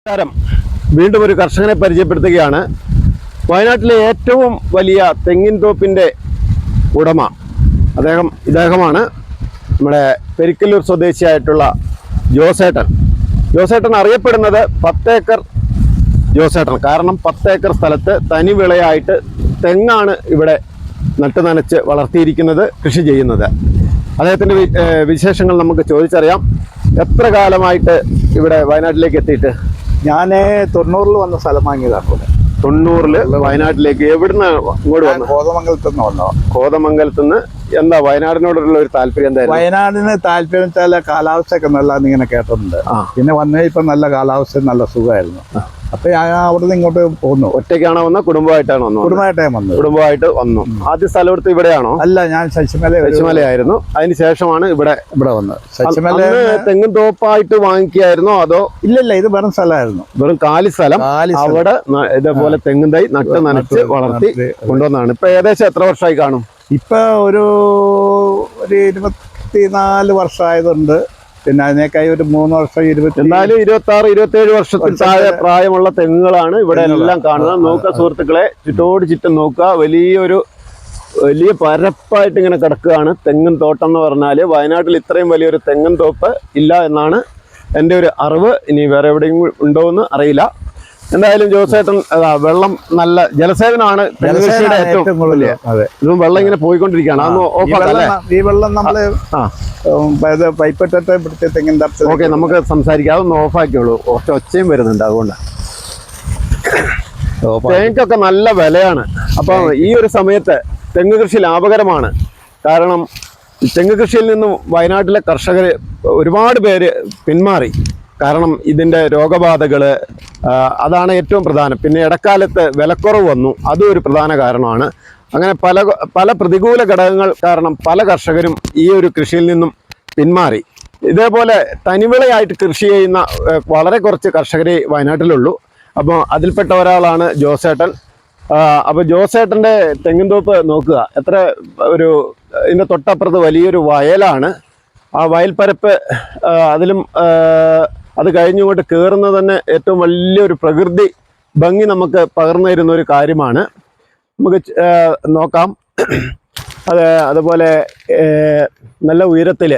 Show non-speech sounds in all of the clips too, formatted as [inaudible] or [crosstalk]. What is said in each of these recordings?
നമസ്കാരം. വീണ്ടും ഒരു കർഷകനെ പരിചയപ്പെടുത്തുകയാണ്. വയനാട്ടിലെ ഏറ്റവും വലിയ തെങ്ങിൻ തോപ്പിന്റെ ഉടമ. അദ്ദേഹം ഇദ്ദേഹമാണ് നമ്മുടെ പെരിക്കല്ലൂർ സ്വദേശിയായിട്ടുള്ള ജോസേട്ടൻ. ജോസേട്ടൻ അറിയപ്പെടുന്നത് പത്തേക്കർ ജോസേട്ടൻ. കാരണം പത്തേക്കർ സ്ഥലത്ത് തനി വിളയായിട്ട് തെങ്ങാണ് ഇവിടെ നട്ടു നനച്ച് വളർത്തിയിരിക്കുന്നത് കൃഷി ചെയ്യുന്നത്. അദ്ദേഹത്തിന്റെ വിശേഷങ്ങൾ നമുക്ക് ചോദിച്ചറിയാം. എത്ര കാലമായിട്ട് ഇവിടെ വയനാട്ടിലേക്ക് എത്തിയിട്ട്? ഞാൻ തൊണ്ണൂറിൽ വന്ന സ്ഥലം വാങ്ങിയതാണ് തൊണ്ണൂറിൽ വയനാട്ടിലേക്ക് എവിടുന്ന് ഇങ്ങോട്ട് വന്നു കോതമംഗലത്ത് നിന്ന് വന്നോ കോതമംഗലത്ത് നിന്ന് എന്താ വയനാടിനോടുള്ള ഒരു താല്പര്യം എന്തായാലും വയനാടിന് താല്പര്യം വെച്ചാൽ കാലാവസ്ഥയൊക്കെ നല്ലതെന്ന് ഇങ്ങനെ കേട്ടിട്ടുണ്ട്. പിന്നെ വന്നേ ഇപ്പൊ നല്ല കാലാവസ്ഥ നല്ല സുഖമായിരുന്നു. അപ്പൊ ഞാൻ അവിടെ നിന്ന് ഇങ്ങോട്ട് പോന്നു. ഒറ്റയ്ക്കാണോ വന്നത്? കുടുംബമായിട്ടാണ് വന്നത്? കുടുംബമായിട്ടേ വന്നു കുടുംബമായിട്ട് വന്നു. ആദ്യ സ്ഥലം എടുത്ത് ഇവിടെയാണോ? അല്ല ഞാൻ ശശിമല ശശിമലയായിരുന്നു. അതിന് ശേഷമാണ് ഇവിടെ ഇവിടെ വന്നത്. ശശിമല തെങ്ങും തോപ്പായിട്ട് വാങ്ങിക്കായിരുന്നോ അതോ ഇല്ലല്ല ഇല്ല ഇത് വെറും സ്ഥലമായിരുന്നു. വെറും കാലി സ്ഥലം. അവിടെ ഇതേപോലെ തെങ്ങും തൈ നട്ട് നനച്ച് വളർത്തി കൊണ്ടുവന്നാണ്. ഇപ്പൊ ഏകദേശം എത്ര വർഷമായി കാണും? ഇപ്പൊ ഒരു ഒരു ഇരുപത്തിനാല് വർഷമായതുണ്ട് പിന്നെ അതിനേക്കായി ഒരു മൂന്ന് വർഷം ഇരുപത്തി എന്നാലും ഇരുപത്തി ആറ് ഇരുപത്തി ഏഴ് വർഷത്തിൽ താഴെ പ്രായമുള്ള തെങ്ങുകളാണ് ഇവിടെ എല്ലാം കാണുന്നത്. നോക്കുക. സുഹൃത്തുക്കളെ ചുറ്റോട് ചുറ്റും നോക്കുക. വലിയൊരു വലിയ പരപ്പായിട്ട് ഇങ്ങനെ കിടക്കുകയാണ് തെങ്ങും തോട്ടം എന്ന് പറഞ്ഞാൽ വയനാട്ടിൽ ഇത്രയും വലിയൊരു തെങ്ങും തോപ്പ് ഇല്ല എന്നാണ് എന്റെ ഒരു അറിവ്. ഇനി വേറെ എവിടെയും ഉണ്ടോ എന്ന് അറിയില്ല. എന്തായാലും ജോസേട്ടൻ വെള്ളം നല്ല ജലസേചനമാണ് കൃഷിയുടെ ഏറ്റവും കൂടുതൽ ഇതും വെള്ളം ഇങ്ങനെ പോയിക്കൊണ്ടിരിക്കുകയാണ്. ഈ വെള്ളം നമ്മൾ പൈപ്പിട്ടിട്ട് ഇവിടുത്തെ ഓക്കെ നമുക്ക് സംസാരിക്കാം. അതൊന്ന് ഓഫാക്കിയുള്ളൂ. കുറച്ച് ഒച്ചയും വരുന്നുണ്ട് അതുകൊണ്ട്. തേങ്ങക്കൊക്കെ നല്ല വിലയാണ്. അപ്പൊ ഈ ഒരു സമയത്ത് തെങ്ങ് കൃഷി ലാഭകരമാണ്. കാരണം തെങ്ങ് കൃഷിയിൽ നിന്നും വയനാട്ടിലെ കർഷകർ ഒരുപാട് പേര് പിന്മാറി. കാരണം ഇതിന്റെ രോഗബാധകൾ അതാണ് ഏറ്റവും പ്രധാനം. പിന്നെ ഇടക്കാലത്ത് വിലക്കുറവ് വന്നു. അതും ഒരു പ്രധാന കാരണമാണ്. അങ്ങനെ പല പല പ്രതികൂല ഘടകങ്ങൾ കാരണം പല കർഷകരും ഈ ഒരു കൃഷിയിൽ നിന്നും പിന്മാറി. ഇതേപോലെ തനിവിളയായിട്ട് കൃഷി ചെയ്യുന്ന വളരെ കുറച്ച് കർഷകരെ വയനാട്ടിലുള്ളൂ. അപ്പോൾ അതിൽപ്പെട്ട ഒരാളാണ് ജോസേട്ടൻ. അപ്പോൾ ജോസേട്ടന്റെ തെങ്ങിൻതോപ്പ് നോക്കുക. എത്ര ഒരു ഇതിന്റെ തൊട്ടപ്പുറത്ത് വലിയൊരു വയലാണ്. ആ വയൽപ്പരപ്പ് അതിലും അത് കഴിഞ്ഞുകൊണ്ട് കയറുന്ന തന്നെ ഏറ്റവും വലിയൊരു പ്രകൃതി ഭംഗി നമുക്ക് പകർന്നു തരുന്ന ഒരു കാര്യമാണ്. നമുക്ക് നോക്കാം. അത് അതുപോലെ നല്ല ഉയരത്തിൽ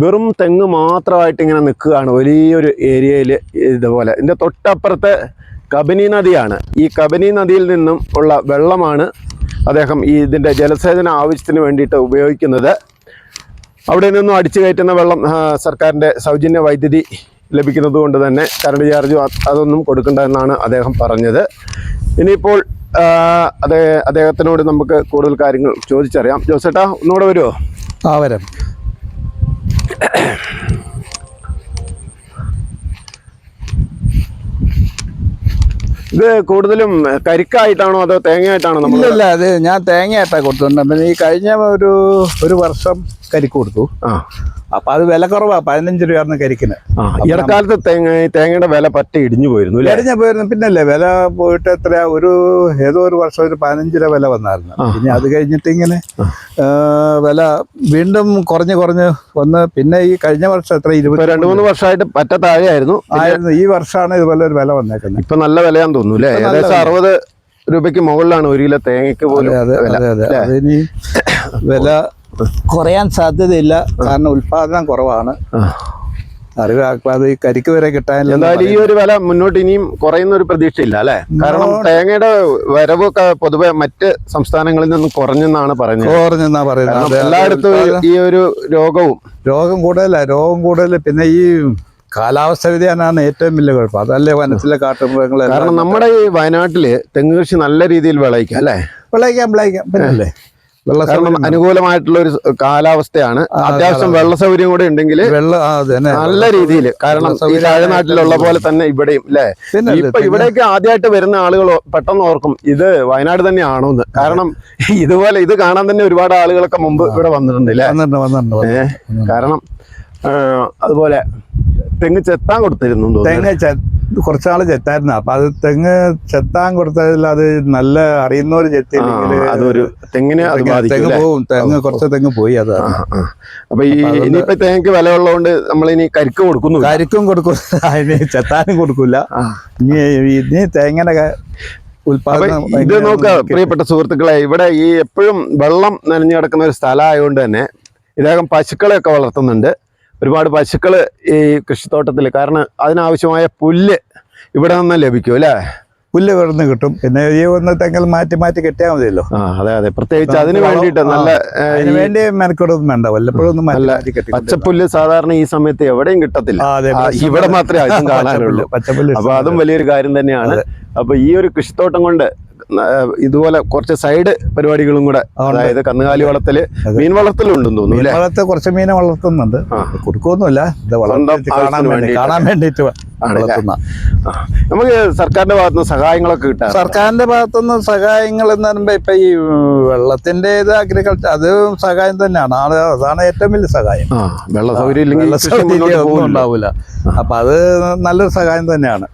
വെറും തെങ്ങ് മാത്രമായിട്ട് ഇങ്ങനെ നിൽക്കുകയാണ് വലിയൊരു ഏരിയയിൽ ഇതുപോലെ. ഇതിന്റെ തൊട്ടപ്പുറത്ത് കബനി നദിയാണ്. ഈ കബനി നദിയിൽ നിന്നും ഉള്ള വെള്ളമാണ് അദ്ദേഹം ഈ ഇതിന്റെ ജലസേചന ആവശ്യത്തിന് വേണ്ടിയിട്ട് ഉപയോഗിക്കുന്നത്. അവിടെ നിന്നും അടിച്ചു കയറ്റുന്ന വെള്ളം സർക്കാരിന്റെ സൗജന്യ വൈദ്യുതി ലഭിക്കുന്നത് കൊണ്ട് തന്നെ കറണ്ട് ചാർജും അതൊന്നും കൊടുക്കണ്ട എന്നാണ് അദ്ദേഹം പറഞ്ഞത്. ഇനിയിപ്പോൾ അതേ അദ്ദേഹത്തിനോട് നമുക്ക് കൂടുതൽ കാര്യങ്ങൾ ചോദിച്ചറിയാം. ജോസേട്ടാ ഒന്നുകൂടെ വരുമോ ആ വരാം. ഇത് കൂടുതലും കരിക്കായിട്ടാണോ അതോ തേങ്ങയായിട്ടാണോ നമ്മൾ ഇല്ല അത് ഞാൻ തേങ്ങയായിട്ടാണ് കൊടുത്തിട്ടുണ്ട് പിന്നെ ഈ കഴിഞ്ഞ ഒരു ഒരു വർഷം കരിക്ക് കൊടുത്തു. ആ. അപ്പൊ അത് വില കുറവാ പതിനഞ്ച് രൂപയായിരുന്നു കരിക്കിന്. ഇടക്കാലത്ത് തേങ്ങ തേങ്ങയുടെ വില പറ്റി ഇടിഞ്ഞു പോയിരുന്നു കഴിഞ്ഞ പോയിരുന്നു. പിന്നല്ലേ വില പോയിട്ട് എത്രയാ? ഒരു ഏതോ ഒരു വർഷം ഒരു പതിനഞ്ച് രൂപ വില വന്നായിരുന്നു. പിന്നെ അത് കഴിഞ്ഞിട്ട് ഇങ്ങനെ വില വീണ്ടും കുറഞ്ഞ് കുറഞ്ഞ് വന്ന് പിന്നെ ഈ കഴിഞ്ഞ വർഷം എത്ര ഇരുപത് ഇരുപത്തി രണ്ടു മൂന്ന് വർഷമായിട്ട് പറ്റ താഴെയായിരുന്നു. ആയിരുന്നു. ഈ വർഷമാണ് ഇതുപോലെ ഒരു വില വന്നേക്കുന്നത്. ഇപ്പൊ നല്ല വിലയാന്ന് തോന്നുന്നു അല്ലേ? ഏകദേശം അറുപത് രൂപയ്ക്ക് മുകളിലാണ് ഒരു കിലോ തേങ്ങയ്ക്ക് പോലും അതെ അതെ [coughs] വില കുറയാൻ സാധ്യതയില്ല. കാരണം ഉൽപാദനം കുറവാണ്. അറിവാക്കാതെ ഈ കരിക്ക് വരെ കിട്ടാനില്ല എന്തായാലും ഈ ഒരു വില മുന്നോട്ട് ഇനിയും കുറയുന്ന ഒരു പ്രതീക്ഷയില്ല അല്ലെ? കാരണം തേങ്ങയുടെ വരവൊക്കെ പൊതുവെ മറ്റ് സംസ്ഥാനങ്ങളിൽ നിന്നും കുറഞ്ഞെന്നാണ് പറഞ്ഞത് കുറഞ്ഞെന്നാ പറയുന്നത്. എല്ലായിടത്തും ഈ- ഒരു രോഗവും. രോഗം കൂടുതല രോഗം കൂടുതൽ പിന്നെ ഈ കാലാവസ്ഥ വ്യതിയാനാണ് ഏറ്റവും വലിയ കുഴപ്പം. അതല്ലേ വനത്തിലെ കാട്ടുമൃഗങ്ങൾ കാരണം നമ്മുടെ ഈ വയനാട്ടിൽ തെങ്ങ് കൃഷി നല്ല രീതിയിൽ വിളയിക്കാം അല്ലെ? വിളയിക്കാം വിളയിക്കാം. പിന്നല്ലേ? വെള്ള കാരണം സൗകര്യം അനുകൂലമായിട്ടുള്ള ഒരു കാലാവസ്ഥയാണ്. അത്യാവശ്യം വെള്ള സൗകര്യം കൂടെ ഉണ്ടെങ്കിൽ നല്ല രീതിയിൽ കാരണം ഈ താഴ്നാട്ടിലുള്ള പോലെ തന്നെ ഇവിടെയും അല്ലേ ഇപ്പൊ ഇവിടേക്ക് ആദ്യമായിട്ട് വരുന്ന ആളുകൾ പെട്ടെന്ന് ഓർക്കും ഇത് വയനാട് തന്നെയാണോ എന്ന്. കാരണം ഇതുപോലെ ഇത് കാണാൻ തന്നെ ഒരുപാട് ആളുകളൊക്കെ മുമ്പ് ഇവിടെ വന്നിട്ടുണ്ട് അല്ലേ. കാരണം അതുപോലെ തെങ്ങ് ചെത്താൻ കൊടുത്തിരുന്നു തെങ്ങ് ചെ കുറച്ചാൾ ചെത്തായിരുന്നു. അപ്പൊ അത് തെങ്ങ് ചെത്താൻ കൊടുത്തതിൽ അത് നല്ല അറിയുന്നവര് ചെത്തിയില്ലെങ്കിൽ അതൊരു തെങ്ങിനെ തെങ്ങ്? പോവും. തെങ്ങ് കുറച്ച് തെങ്ങ് പോയി അത്. അപ്പൊ ഈ ഇനിയിപ്പോ തേങ്ങക്ക് വില ഉള്ളതുകൊണ്ട് നമ്മൾ ഇനി കരിക്ക് കൊടുക്കുന്നു കരിക്കും കൊടുക്കും. [laughs] അതിന് ചെത്താനും കൊടുക്കൂല. ആ. ഇനി ഇനി തേങ്ങനെ ഇത് നോക്ക പ്രിയപ്പെട്ട സുഹൃത്തുക്കളെ ഇവിടെ ഈ എപ്പോഴും വെള്ളം നനഞ്ഞു കിടക്കുന്ന ഒരു സ്ഥലമായതുകൊണ്ട് തന്നെ ഇദ്ദേഹം പശുക്കളെയൊക്കെ വളർത്തുന്നുണ്ട്. ഒരുപാട് പശുക്കൾ ഈ കൃഷിത്തോട്ടത്തിൽ. കാരണം അതിനാവശ്യമായ പുല്ല് ഇവിടെ നിന്ന് ലഭിക്കും അല്ലേ? പുല്ല് വിടന്ന് കിട്ടും. പിന്നെ ഈ ഒന്ന് തെങ്ങൽ മാറ്റി മാറ്റി കെട്ടിയാൽ മതിയല്ലോ. അതെ അതെ. പ്രത്യേകിച്ച് അതിന് വേണ്ടിയിട്ട് നല്ല വേണ്ടി മെനക്കെടൊന്നും വേണ്ട. വല്ലപ്പോഴും മാറ്റി നല്ല പച്ചപ്പുല്ല് സാധാരണ ഈ സമയത്ത് എവിടെയും കിട്ടത്തില്ല. ഇവിടെ മാത്രമേ അതും [laughs] കാണാനുള്ളൂ. അപ്പൊ അതും വലിയൊരു കാര്യം തന്നെയാണ്. അപ്പൊ ഈ ഒരു കൃഷിത്തോട്ടം കൊണ്ട് ഇതുപോലെ കുറച്ച് സൈഡ് പരിപാടികളും കൂടെ അതായത് കന്നുകാലി വളർത്തൽ. മീൻ വളർത്തലുണ്ടെന്ന് തോന്നുന്നു വളർത്ത് കുറച്ച് മീനെ വളർത്തുന്നുണ്ട്. കൊടുക്കൊന്നുമില്ല കാണാൻ വേണ്ടിട്ട് വേണ്ടിയിട്ട്. വളർത്തുന്ന. നമുക്ക് സർക്കാരിന്റെ ഭാഗത്ത് നിന്ന് സഹായങ്ങളൊക്കെ കിട്ടാം സർക്കാരിന്റെ ഭാഗത്തുനിന്ന് സഹായങ്ങൾ എന്ന് പറയുമ്പോ ഇപ്പൊ ഈ വെള്ളത്തിന്റെ ഇത് അഗ്രികൾച്ചർ അത് സഹായം തന്നെയാണ്. ആണ് അതാണ് ഏറ്റവും വലിയ സഹായം. വെള്ളം സൗകര്യം ഇല്ലെങ്കിൽ ഒന്നും. ഉണ്ടാവില്ല. അപ്പൊ അത് നല്ലൊരു സഹായം തന്നെയാണ്.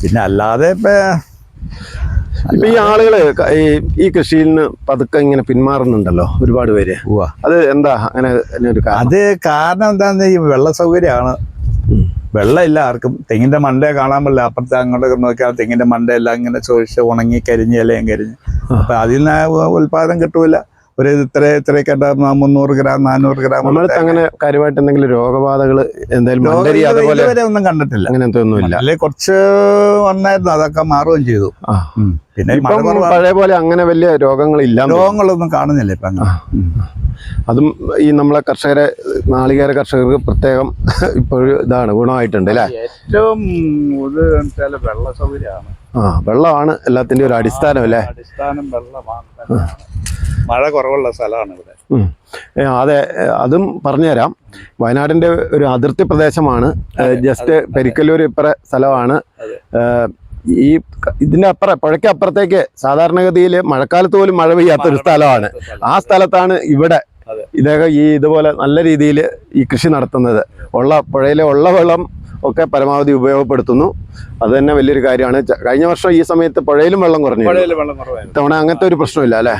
പിന്നെ അല്ലാതെ ഇപ്പൊ ഇപ്പൊ ഈ ആളുകൾ ഈ കൃഷിയിൽ നിന്ന് പതുക്കെ ഇങ്ങനെ പിന്മാറുന്നുണ്ടല്ലോ ഒരുപാട് പേര്. അത് എന്താ അങ്ങനെ ഒരു അത് കാരണം എന്താന്ന് ഈ വെള്ള സൗകര്യമാണ്. വെള്ളമില്ല ആർക്കും. തെങ്ങിന്റെ മണ്ട കാണാൻ പറ്റില്ല. അപ്പുറത്തെ അങ്ങോട്ട് നോക്കിയാൽ തെങ്ങിന്റെ മണ്ടയെല്ലാം ഇങ്ങനെ ചോദിച്ച് ഉണങ്ങി കരിഞ്ഞ്. ഇലയും കരിഞ്ഞ് അപ്പൊ അതിൽ നിന്ന് ഉൽപാദനം കിട്ടൂല. ഒരു ഇത്ര ഇത്രയൊക്കെ മുന്നൂറ് ഗ്രാം നാനൂറ് ഗ്രാം അങ്ങനെ കാര്യമായിട്ട് എന്തെങ്കിലും രോഗബാധകൾ ഒന്നും കണ്ടിട്ടില്ല. അങ്ങനത്തെ ഒന്നുമില്ല മണ്ണിൽ കുറച്ച് വന്നായിരുന്നു. അതൊക്കെ മാറുകയും ചെയ്തു. പിന്നെ പഴയ പോലെ അങ്ങനെ വലിയ രോഗങ്ങളില്ല രോഗങ്ങളൊന്നും കാണുന്നില്ല ഇപ്പൊ അതും ഈ നമ്മളെ കർഷകരെ നാളികേര കർഷകർക്ക് പ്രത്യേകം ഇപ്പോഴും ഇതാണ് ഗുണമായിട്ടുണ്ട് അല്ലേ? ഏറ്റവും ഇത് വെള്ള സൗകര്യമാണ് ആ വെള്ളമാണ് എല്ലാത്തിന്റെ ഒരു അടിസ്ഥാനം അല്ലേ? അടിസ്ഥാനം വെള്ളമാണ്. മഴ കുറവുള്ള സ്ഥലമാണ് ഇവിടെ. അതെ അതും പറഞ്ഞുതരാം. വയനാടിന്റെ ഒരു അതിർത്തി പ്രദേശമാണ്. ജസ്റ്റ് പെരിക്കല്ലൂർ ഇപ്പറ സ്ഥലമാണ്. ഈ ഇതിന്റെ അപ്പുറം പുഴയ്ക്ക് അപ്പുറത്തേക്ക് സാധാരണഗതിയിൽ മഴക്കാലത്ത് പോലും മഴ പെയ്യാത്ത ഒരു സ്ഥലമാണ്. ആ സ്ഥലത്താണ് ഇവിടെ. ഇദ്ദേഹം ഈ ഇതുപോലെ നല്ല രീതിയിൽ ഈ കൃഷി നടത്തുന്നത്. ഉള്ള പുഴയിലെ ഉള്ള വെള്ളം ഒക്കെ പരമാവധി ഉപയോഗപ്പെടുത്തുന്നു. അത് തന്നെ വലിയൊരു കാര്യമാണ്. കഴിഞ്ഞ വർഷം ഈ സമയത്ത് പുഴയിലും വെള്ളം കുറഞ്ഞു. ഇത്തവണ അങ്ങനത്തെ ഒരു പ്രശ്നമില്ല അല്ലേ?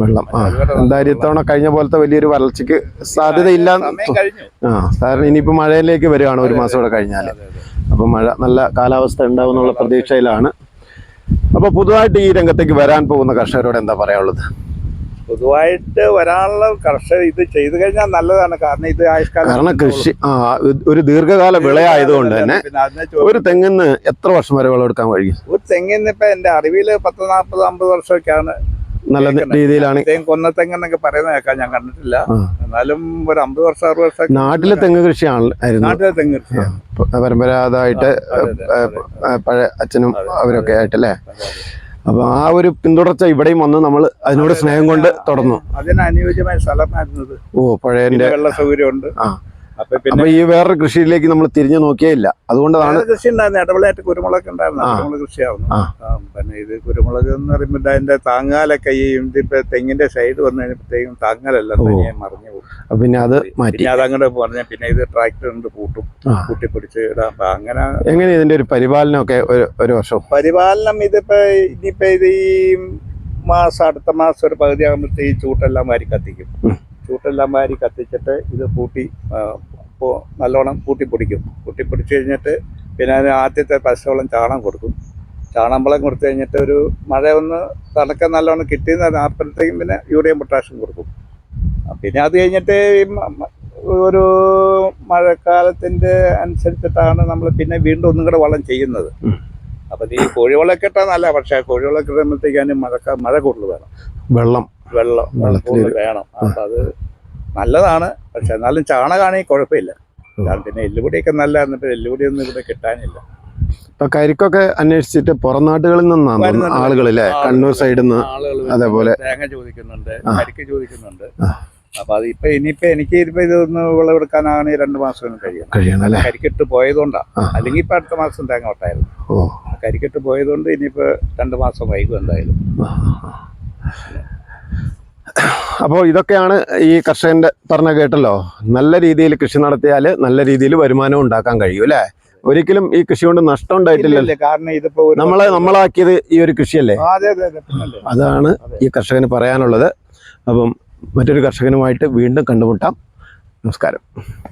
വെള്ളം ആ. എന്തായാലും ഇത്തവണ കഴിഞ്ഞ പോലത്തെ വലിയൊരു വരൾച്ചയ്ക്ക് സാധ്യതയില്ല ആ കാരണം ഇനിയിപ്പോൾ മഴയിലേക്ക് വരികയാണ് ഒരു മാസം കൂടെ കഴിഞ്ഞാൽ അപ്പോൾ മഴ നല്ല കാലാവസ്ഥ ഉണ്ടാവും എന്നുള്ള പ്രതീക്ഷയിലാണ്. അപ്പോൾ പൊതുവായിട്ട് ഈ രംഗത്തേക്ക് വരാൻ പോകുന്ന കർഷകരോട് എന്താ പറയാനുള്ളത്? പൊതുവായിട്ട് വരാനുള്ള കർഷകർ ഇത് ചെയ്തു കഴിഞ്ഞാൽ നല്ലതാണ്. കാരണം ഇത് ആയുഷ്കാലം കാരണം കൃഷി ആ ഒരു ദീർഘകാല വിളയായതുകൊണ്ട് തന്നെ ഒരു തെങ്ങിന്ന് എത്ര വർഷം വരെ വിളവെടുക്കാൻ കഴിയും? ഒരു തെങ്ങിന്ന് ഇപ്പൊ എന്റെ അറിവിൽ പത്ത് നാൽപ്പത് അമ്പത് വർഷമൊക്കെയാണ് നല്ല രീതിയിലാണ്. തെങ്ങ് കൊന്ന തെങ്ങെന്നൊക്കെ പറയുന്നത് കേൾക്കാൻ ഞാൻ കണ്ടിട്ടില്ല. എന്നാലും ഒരു അമ്പത് വർഷം അറുപത് വർഷം നാട്ടിലെ തെങ്ങ് കൃഷിയാണ് നാട്ടിലെ തെങ്ങ് കൃഷിയാണ്. പരമ്പരാഗതമായിട്ട് പഴയ അച്ഛനും അവരൊക്കെ ആയിട്ടല്ലേ. അപ്പൊ ആ ഒരു പിന്തുടർച്ച ഇവിടെയും വന്ന് നമ്മൾ അതിനോട് സ്നേഹം കൊണ്ട് തുടർന്നു. അതിനനുയോജ്യമായ സ്ഥലമായിരുന്നത്. ഓ പഴയ വെള്ള സൗകര്യമുണ്ട് ആ. അപ്പൊ ഈ വേറൊരു കൃഷിയിലേക്ക് നമ്മൾ തിരിഞ്ഞു നോക്കിയേ ഇല്ല അതുകൊണ്ടാണ് കൃഷി ഉണ്ടായിരുന്നു. ഇടവിളയായിട്ട് കുരുമുളക് ഉണ്ടായിരുന്നു. കുരുമുളക് കൃഷിയാവുന്നു പിന്നെ ഇത് കുരുമുളക് എന്ന് പറയുമ്പോൾ അതിന്റെ താങ്ങാലൊക്കെ ഈ ഇതിപ്പോ തെങ്ങിന്റെ സൈഡ് വന്നു കഴിഞ്ഞപ്പോഴത്തേക്കും താങ്ങാലല്ല. തനിയെ മറിഞ്ഞു പോകും. പിന്നെ അത് മാറ്റി. പിന്നെ അങ്ങോട്ട് പറഞ്ഞ പിന്നെ ഇത് ട്രാക്ടർ ഉണ്ട് പൂട്ടും. ആ. കൂട്ടിപ്പിടിച്ച് ഇടാം. അങ്ങനെ എങ്ങനെ ഇതിന്റെ ഒരു പരിപാലനം ഒക്കെ ഒരു വർഷം? പരിപാലനം ഇതിപ്പോ ഇനിയിപ്പോ ഇത് ഈ മാസം അടുത്ത മാസം ഒരു പകുതി ആകുമ്പോഴത്തേക്ക് ഈ ചൂട്ടെല്ലാം വാരി കത്തിക്കും. ചൂട്ടെല്ലാം വാരി കത്തിച്ചിട്ട് ഇത് കൂട്ടി നല്ലോണം കൂട്ടി പൊടിക്കും കൂട്ടി പൊടിച്ച് കഴിഞ്ഞിട്ട് പിന്നെ അതിന് ആദ്യത്തെ പശുവളം ചാണം കൊടുക്കും. ചാണമ്പളം കൊടുത്തു കഴിഞ്ഞിട്ട് ഒരു മഴ ഒന്ന് തണുക്ക നല്ലോണം കിട്ടിയെന്ന് അപ്പോഴത്തേക്കും പിന്നെ യൂറിയം പൊട്ടാഷ്യം കൊടുക്കും. പിന്നെ അത് കഴിഞ്ഞിട്ട് ഒരു മഴക്കാലത്തിന്റെ അനുസരിച്ചിട്ടാണ് നമ്മൾ പിന്നെ വീണ്ടും ഒന്നും കൂടെ വളം ചെയ്യുന്നത്. അപ്പം ഈ കോഴിവളമൊക്കെ ഇട്ടാൽ നല്ല പക്ഷേ കോഴിവളമൊക്കെ ഇടുമ്പോഴത്തേക്കാണ് മഴക്ക മഴ കൂടുതൽ വേണം. വെള്ളം. വെള്ളം വെള്ളത്തിൽ വേണം. അപ്പൊ അത് നല്ലതാണ്. പക്ഷെ എന്നാലും ചാണകമാണെങ്കിൽ കുഴപ്പമില്ല. കാരണം പിന്നെ എല്ലുപൊടിയൊക്കെ നല്ല എന്നിട്ട് എല്ലുപൊടിയൊന്നും ഇവിടെ കിട്ടാനില്ല. ഇപ്പൊ കരിക്കൊക്കെ അന്വേഷിച്ചിട്ട് പുറം നാട്ടുകളിൽ നിന്നാണ് ആളുകൾ. കണ്ണൂർ സൈഡിൽ നിന്ന് അതേപോലെ. തേങ്ങ ചോദിക്കുന്നുണ്ട്. കരിക്ക് ചോദിക്കുന്നുണ്ട്. അപ്പൊ അത് ഇപ്പൊ ഇനിയിപ്പോ എനിക്ക് ഇപ്പൊ ഇതൊന്ന് വിളവെടുക്കാനാണ് രണ്ട് മാസം കഴിയണം കരിക്കിട്ട് പോയതുകൊണ്ടാണ്. അല്ലെങ്കിൽ ഇപ്പൊ അടുത്ത മാസം തേങ്ങ ഉണ്ടായിരുന്നു കരിക്കിട്ട് പോയതുകൊണ്ട് ഇനിയിപ്പോ രണ്ട് മാസം വൈകും എന്തായാലും. അപ്പോൾ ഇതൊക്കെയാണ് ഈ കർഷകന്റെ പറഞ്ഞ കേട്ടല്ലോ. നല്ല രീതിയിൽ കൃഷി നടത്തിയാൽ നല്ല രീതിയിൽ വരുമാനം ഉണ്ടാക്കാൻ കഴിയും അല്ലേ? ഒരിക്കലും ഈ കൃഷി കൊണ്ട് നഷ്ടം ഉണ്ടായിട്ടില്ലല്ലോ കാരണം ഇതിപ്പോ നമ്മളെ നമ്മളാക്കിയത് ഈ ഒരു കൃഷിയല്ലേ? അതെ അതെ അതെ അതാണ് ഈ കർഷകന് പറയാനുള്ളത്. അപ്പം മറ്റൊരു കർഷകനുമായിട്ട് വീണ്ടും കണ്ടുമുട്ടാം. നമസ്കാരം.